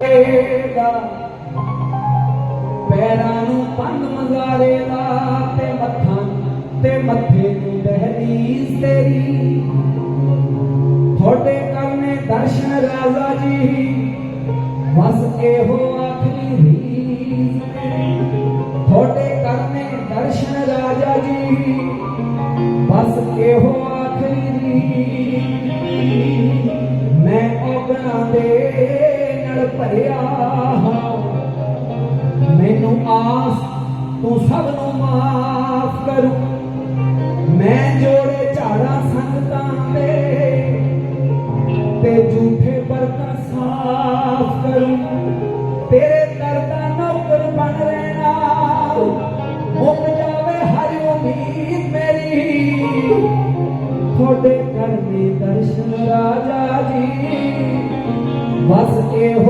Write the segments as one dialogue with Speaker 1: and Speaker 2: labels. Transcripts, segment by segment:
Speaker 1: ਦਾ ਪੈਰਾਂ ਨੂੰ ਪੰਨ ਮਜ਼ਾਰੇ ਦਾ ਤੇ ਮੱਥਾਂ ਤੇ ਮੱਥੇ ਨੂੰ ਦਹਲੀਜ਼ ਤੇਰੀ। ਤੁਹਾਡੇ ਕਰਨੇ ਦਰਸ਼ਨ ਰਾਜ਼ਾ ਜੀ, ਬਸ ਇਹੋ ਆਖਰੀ ਰੀਜ਼ ਮੇਰੀ ਤੁਹਾਡੇ ਕਰਨੇ ਦਰਸ਼ਨ ਰਾਜਾ ਜੀ, ਬਸ ਇਹੋ ਭਰਿਆ ਮੈਨੂੰ ਆਸ, ਤੂੰ ਸਭ ਨੂੰ ਮਾਫ ਕਰੂ। ਮੈਂ ਜੋੜੇ ਝਾੜਾ ਸੰਗਤਾਂ ਦੇ ਤੇ ਝੂਠੇ ਬਰਤਨ ਸਾਫ਼ ਕਰੂ। ਤੇਰੇ ਦਰ ਦਾ ਨੌਕਰ ਬਣ ਰਹਿਣਾ ਮੁੱਕ ਜਾਵੇ ਹਰ ਉਮੀਦ ਮੇਰੀ। ਤੁਹਾਡੇ ਕਰਨੇ ਦਰਸ਼ਨ ਰਾਜਾ ਜੀ, ਬਸ ਇਹੋ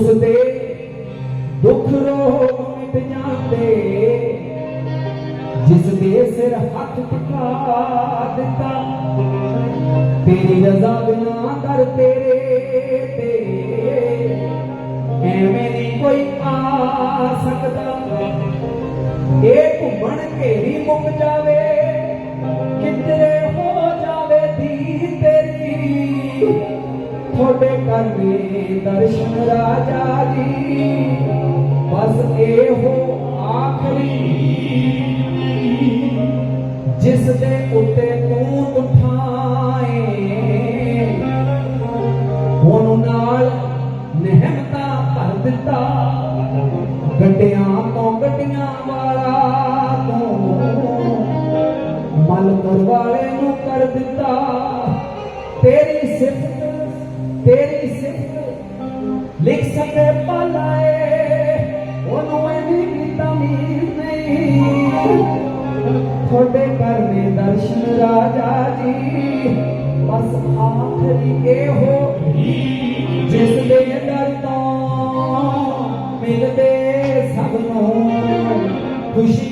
Speaker 1: ਉਸ ਦੇ ਦੁੱਖ ਰੋਗ ਮਿਟ ਜਾਂਦੇ। ਜਿਸ ਦੇ ਸਿਰ ਹੱਥ ਟਿਕਾ ਦਿੱਤਾ, ਤੇਰੀ ਰਜ਼ਾ ਬਿਨਾ ਦਰ ਤੇ ਗੱਡਿਆਂ ਤੋਂ ਗੱਡੀਆਂ ਵਾਲਾ ਤੂੰ। ਮਲਕਰ ਵਾਲੇ ਨੂੰ ਕਰ ਦਿੱਤਾ। ਤੇਰੀ ਸਿਫਤ ਤੇਰੀ ਸਿਫਤ ਲਿਖ ਸਕੇ ਪਾਲਾਏ ਉਹਨੂੰ ਇਹਦੀ ਵੀ ਤਮੀਜ਼ ਨਹੀਂ। ਤੁਹਾਡੇ ਕਰਨੇ ਦਰਸ਼ਨ ਰਾਜਾ ਜੀ, ਬਸ ਆਖਰੀ ਇਹੋ ਜਿਸ pushing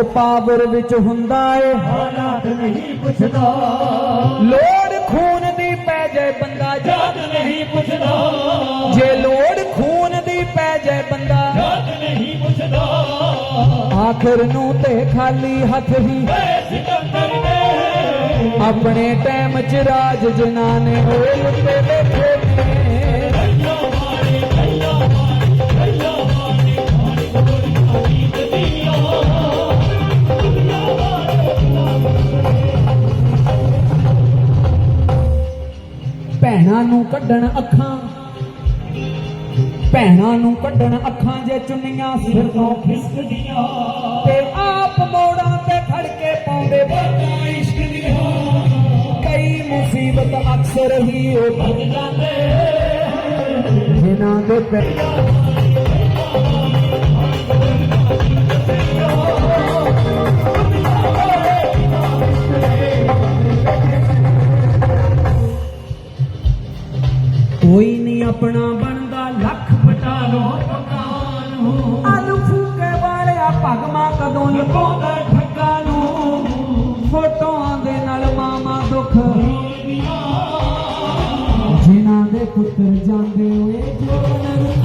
Speaker 1: ਜਦ ਪਾਵਰ ਵਿੱਚ ਹੁੰਦਾ ਏ।
Speaker 2: ਹਾਲਾਤ ਨਹੀਂ ਪੁੱਛਦਾ।
Speaker 1: ਲੋੜ ਖੂਨ ਦੀ ਪੈ ਜਾਏ ਬੰਦਾ
Speaker 2: ਜਾਤ ਨਹੀਂ ਪੁੱਛਦਾ।
Speaker 1: ਜੇ ਲੋੜ ਖੂਨ ਦੀ ਪੈ ਜਾਏ ਬੰਦਾ।
Speaker 2: ਜਾਤ ਨਹੀਂ ਪੁੱਛਦਾ।
Speaker 1: ਆਖਰ ਨੂੰ ਤੇ ਖਾਲੀ ਹੱਥ ਹੀ।
Speaker 2: ਏ ਸਿਕੰਦਰ ਨੇ।
Speaker 1: ਆਪਣੇ ਟਾਈਮ ਚ ਰਾਜ ਜਿਨ੍ਹਾਂ ਨੇ ਹੋਏ ਲੁੱਟੇ ਬੈਠੇ। ਭੈਣਾਂ ਨੂੰ ਕੱਢਣ ਅੱਖਾਂ। ਭੈਣਾਂ ਨੂੰ ਕੱਢਣ ਅੱਖਾਂ ਜੇ ਚੁੰਨੀਆਂ ਸਿਰ ਤੋਂ
Speaker 2: ਖਿਸਕਦੀਆਂ।
Speaker 1: ਤੇ ਆਪ ਮੋੜਾਂ ਤੇ ਖੜ ਕੇ ਪਾਉਂਦੇ ਬਾਤਾਂ ਇਸ਼ਕ ਦੀਆਂ। ਕਈ ਮੁਸੀਬਤ ਅਕਸਰ ਹੀ ਉਹ
Speaker 2: ਬਦ ਜਾਂਦੇ।
Speaker 1: ਜਿਨ੍ਹਾਂ ਦੇ ਪੈ ਆਪਣਾ ਬਣਦਾ ਲੱਖ
Speaker 2: ਬਟਾ ਲੋ ਪਕਾਨ ਨੂੰ।
Speaker 1: ਆਲੂ ਫੂਕੇ ਵਾਲਿਆ ਭਗਮਾ ਕਦੋਂ ਲਪਾਉਂਦਾ ਠੱਗਾ ਨੂੰ। ਫੋਟੋਆਂ ਦੇ ਨਾਲ ਮਾਮਾ ਦੁੱਖ। ਜਿਨ੍ਹਾਂ ਦੇ ਪੁੱਤਰ ਜਾਂਦੇ ਹੋਏ ਜੋਨ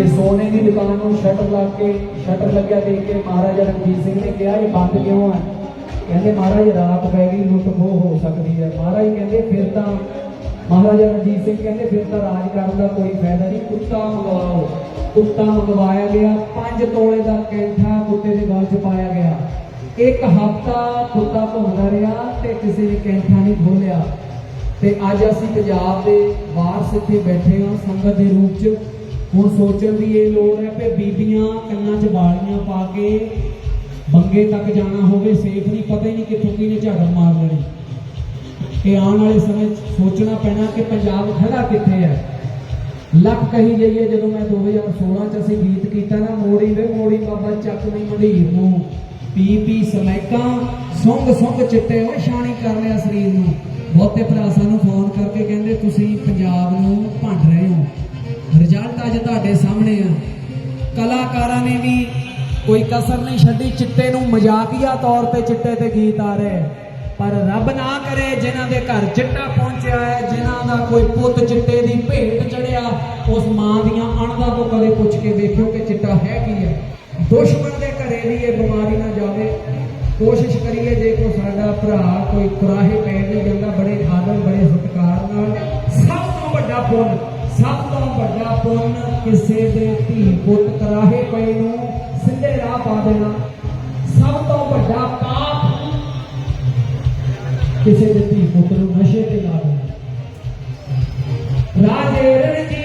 Speaker 1: ਕਿ ਸੋਨੇ ਦੀ ਦੁਕਾਨ ਨੂੰ ਸ਼ਟਰ ਲਾ ਕੇ, ਸ਼ਟਰ ਲੱਗਿਆ ਦੇਖ ਕੇ ਮਹਾਰਾਜਾ ਰਣਜੀਤ ਸਿੰਘ ਨੇ ਕਿਹਾ, ਇਹ ਬੰਦ ਕਿਉਂ ਹੈ ਕਹਿੰਦੇ, ਮਹਾਰਾਜ, ਰਾਤ ਪੈ ਗਈ, ਲੁੱਟ ਖੋਹ ਹੋ ਸਕਦੀ ਹੈ। ਮਹਾਰਾਜ ਕਹਿੰਦੇ, ਫਿਰ ਤਾਂ ਮਹਾਰਾਜਾ ਰਣਜੀਤ ਸਿੰਘ ਕਹਿੰਦੇ, ਫਿਰ ਤਾਂ ਰਾਜ ਕਰਨ ਦਾ ਕੋਈ ਫਾਇਦਾ ਨਹੀਂ। ਕੁੱਤਾ ਮੰਗਵਾਓ। ਕੁੱਤਾ ਮੰਗਵਾਇਆ ਗਿਆ 5 ਤੋਲੇ ਦਾ ਕੈਂਠਾ ਕੁੱਤੇ ਦੇ ਗਲ 'ਚ ਪਾਇਆ ਗਿਆ। ਇੱਕ ਹਫਤਾ ਕੁੱਤਾ ਘੁੰਮਦਾ ਰਿਹਾ ਤੇ ਕਿਸੇ ਨੇ ਕੈਂਠਾ ਨਹੀਂ ਖੋਲਿਆ ਤੇ ਅੱਜ ਅਸੀਂ ਪੰਜਾਬ ਦੇ ਬਾਹਰ ਇੱਥੇ ਬੈਠੇ ਹਾਂ, ਸੰਗਤ ਦੇ ਰੂਪ 'ਚ। ਹੁਣ ਸੋਚਣ ਦੀ ਇਹ ਲੋੜ ਹੈ ਕਿ ਬੀਬੀਆਂ ਕੰਨਾਂ 'ਚ ਵਾਲੀਆਂ ਪਾ ਕੇ ਬੰਗੇ ਤੱਕ ਜਾਣਾ ਹੋਵੇ, ਸੇਫ ਨਹੀਂ, ਪਤਾ ਹੀ ਨਹੀਂ ਕਿੱਥੋਂ ਕਿਹਨੇ ਝਾੜਾ ਮਾਰ ਲੈਣੀ। ਕਿ ਆਉਣ ਵਾਲੇ ਸਮੇਂ 'ਚ ਸੋਚਣਾ ਪੈਣਾ ਕਿ ਪੰਜਾਬ ਖੜਾ ਕਿੱਥੇ ਹੈ। ਲੱਖ ਕਹੀ ਜਾਈਏ ਜਦੋਂ ਮੈਂ 2016 ਚ ਅਸੀਂ ਗੀਤ ਕੀਤਾ ਨਾ, ਮੋੜੀ ਵੇ ਮੋੜੀ ਬਾਬਾ ਚੱਕ ਨਹੀਂ ਮੰਡੀਰ ਨੂੰ। ਪੀ ਪੀ ਸਮੈਕਾਂ, ਸੁੰਗ ਸੁੰਗ ਚਿੱਟੇ ਓਏ ਸ਼ਾਨੀ ਕਰ ਲਿਆ ਸਰੀਰ ਨੂੰ। ਬਹੁਤੇ ਭਰਾ ਸਾਨੂੰ ਫੋਨ ਕਰਕੇ ਕਹਿੰਦੇ, ਤੁਸੀਂ ਪੰਜਾਬ ਨੂੰ ਭੰਡ ਰਹੇ ਹੋ। ਰਿਜ਼ਲਟ ਅੱਜ ਤੁਹਾਡੇ ਸਾਹਮਣੇ ਆ। ਕਲਾਕਾਰਾਂ ਨੇ ਵੀ ਕੋਈ ਕਸਰ ਨਹੀਂ ਛੱਡੀ, ਚਿੱਟੇ ਨੂੰ ਮਜ਼ਾਕੀਆ ਤੌਰ ਤੇ ਚਿੱਟੇ ਤੇ ਗੀਤ ਆ ਰਹੇ। ਪਰ ਰੱਬ ਨਾ ਕਰੇ ਜਿਨ੍ਹਾਂ ਦੇ ਘਰ ਚਿੱਟਾ ਪਹੁੰਚਿਆ ਹੈ, ਜਿਨ੍ਹਾਂ ਦਾ ਕੋਈ ਪੁੱਤ ਚਿੱਟੇ ਦੀ ਭੇਟ ਚੜਿਆ, ਉਸ ਮਾਂ ਦੀਆਂ ਅਣਦਾਂ ਤੋਂ ਕਦੇ ਪੁੱਛ ਕੇ ਦੇਖਿਓ ਕਿ ਚਿੱਟਾ ਹੈ ਕੀ ਹੈ। ਦੁਸ਼ਮਣ ਦੇ ਘਰੇ ਵੀ ਇਹ ਬਿਮਾਰੀ ਨਾ ਜਾਵੇ। ਕੋਸ਼ਿਸ਼ ਕਰੀਏ ਜੇ ਕੋਈ ਸਾਡਾ ਭਰਾ ਕੋਈ ਕੁਰਾਹੇ ਪੈ ਨਹੀਂ ਜਾਂਦਾ, ਬੜੇ ਆਦਰ ਬੜੇ ਸਤਿਕਾਰ ਨਾਲ। ਸਭ ਤੋਂ ਵੱਡਾ ਪੁੰਨ ਸਭ ਤੋਂ ਵੱਡਾ ਪੁੰਨ ਕਿਸੇ ਦੇ ਧੀ ਪੁੱਤ ਕਰਾਹੇ ਪਏ ਨੂੰ, ਸਿੱਧੇ ਰਾਹ ਪਾ ਦੇਣਾ। ਸਭ ਤੋਂ ਵੱਡਾ ਪਾਪ ਕਿਸੇ ਦੇ ਧੀ ਪੁੱਤ ਨੂੰ ਨਸ਼ੇ ਤੇ ਲਾ ਦੇਣਾ। ਰਾਜੇ ਰਣਜੀ